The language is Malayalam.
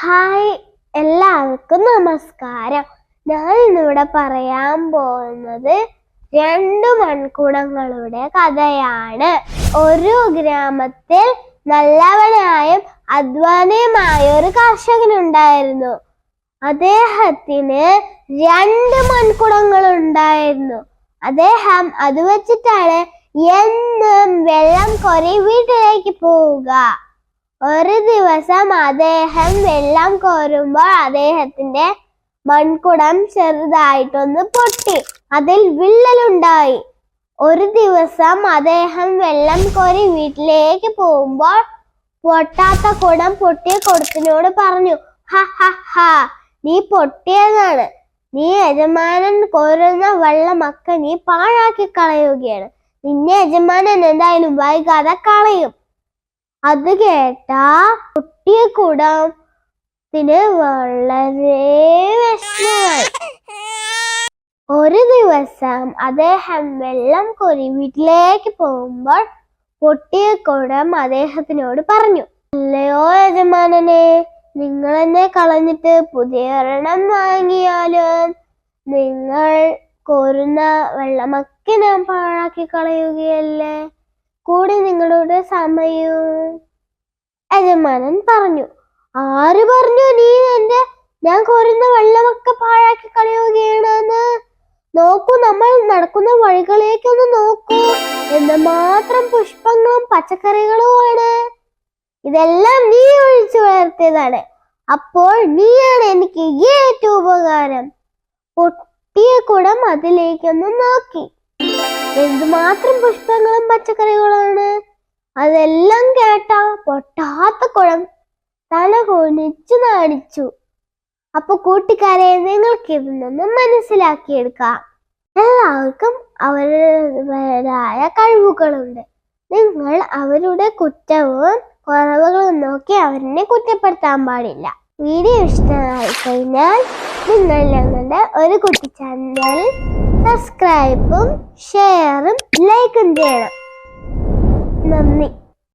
ഹായ് എല്ലാവർക്കും നമസ്കാരം. ഞാൻ ഇന്നിവിടെ പറയാൻ പോകുന്നത് രണ്ടു മൺകുടങ്ങളുടെ കഥയാണ്. ഒരു ഗ്രാമത്തിൽ നല്ലവനായും അധ്വാനിയുമായ ഒരു കർഷകനുണ്ടായിരുന്നു. അദ്ദേഹത്തിന് രണ്ട് മൺകുടങ്ങൾ ഉണ്ടായിരുന്നു അദ്ദേഹം അത് വെച്ചിട്ടാണ് എന്നും വെള്ളം കോരി വീട്ടിലേക്ക് പോവുക. ഒരു ദിവസം അദ്ദേഹം വെള്ളം കോരുമ്പോൾ അദ്ദേഹത്തിന്റെ മൺകുടം ചെറുതായിട്ടൊന്ന് പൊട്ടി. അതിൽ വിള്ളലുണ്ടായി. ഒരു ദിവസം അദ്ദേഹം വെള്ളം കോരി വീട്ടിലേക്ക് പോകുമ്പോൾ പൊട്ടാത്ത കുടം പൊട്ടിയ കുടത്തിനോട് പറഞ്ഞു ഹ ഹ ഹ നീ പൊട്ടിയതാണ്. നീ യജമാനൻ കോരുന്ന വെള്ളമൊക്കെ നീ പാഴാക്കി കളയുകയാണ്. നിന്നെ യജമാനൻ എന്തായാലും വൈകാതെ കളയും. അത് കേട്ട കുട്ടിയെ കുടത്തിന് വളരെ വിഷമമായി. ഒരു ദിവസം അദ്ദേഹം വെള്ളം കോരി വീട്ടിലേക്ക് പോകുമ്പോൾ പൊട്ടിയ കുടം അദ്ദേഹത്തിനോട് പറഞ്ഞു അല്ലയോ യജമാനനെ നിങ്ങൾ എന്നെ കളഞ്ഞിട്ട് പുതിയ ഒരെണ്ണം വാങ്ങിയാലും? നിങ്ങൾ കോരുന്ന വെള്ളമൊക്കെ ഞാൻ പാഴാക്കി കളയുകയല്ലേ? കൂടി നിങ്ങളുടെ സമയവും യജമാനൻ പറഞ്ഞു. ആര് പറഞ്ഞു നീ എന്റെ ഞാൻ കോരുന്ന വെള്ളമൊക്കെ പാഴാക്കി കളയുകയാണെന്ന്? നോക്കൂ നമ്മൾ നടക്കുന്ന വഴികളിലേക്കൊന്ന് നോക്കൂ. എന്ന് മാത്രം പുഷ്പങ്ങളും പച്ചക്കറികളുമാണ് ഇതെല്ലാം നീ ഒഴിച്ചു വളർത്തിയതാണ്. അപ്പോൾ നീയാണ് എനിക്ക് ഏറ്റവും ഉപകാരം. പൊട്ടിയ കുടം അതിലേക്കൊന്ന് നോക്കി. എന്തുമാത്രം പുഷ്പങ്ങളും പച്ചക്കറികളാണ് അതെല്ലാം കേട്ട പൊട്ടാത്ത കുളം തല കൊണിച്ചു നാണിച്ചു അപ്പൊ കൂട്ടുകാരെ നിങ്ങൾക്ക് ഇതിൽ നിന്ന് മനസ്സിലാക്കിയെടുക്കാം. എല്ലാവർക്കും അവരുടേതായ കഴിവുകളുണ്ട്. നിങ്ങൾ അവരുടെ കുറ്റവും കുറവുകളും നോക്കി അവരെ കുറ്റപ്പെടുത്താൻ പാടില്ല. വീഡിയോ ഇഷ്ടമായി കഴിഞ്ഞാൽ നിങ്ങൾ ഞങ്ങളുടെ ഒരു കുട്ടി ചാനൽ സബ്സ്ക്രൈബും ഷെയറും ലൈക്കും ചെയ്യണം. നന്ദി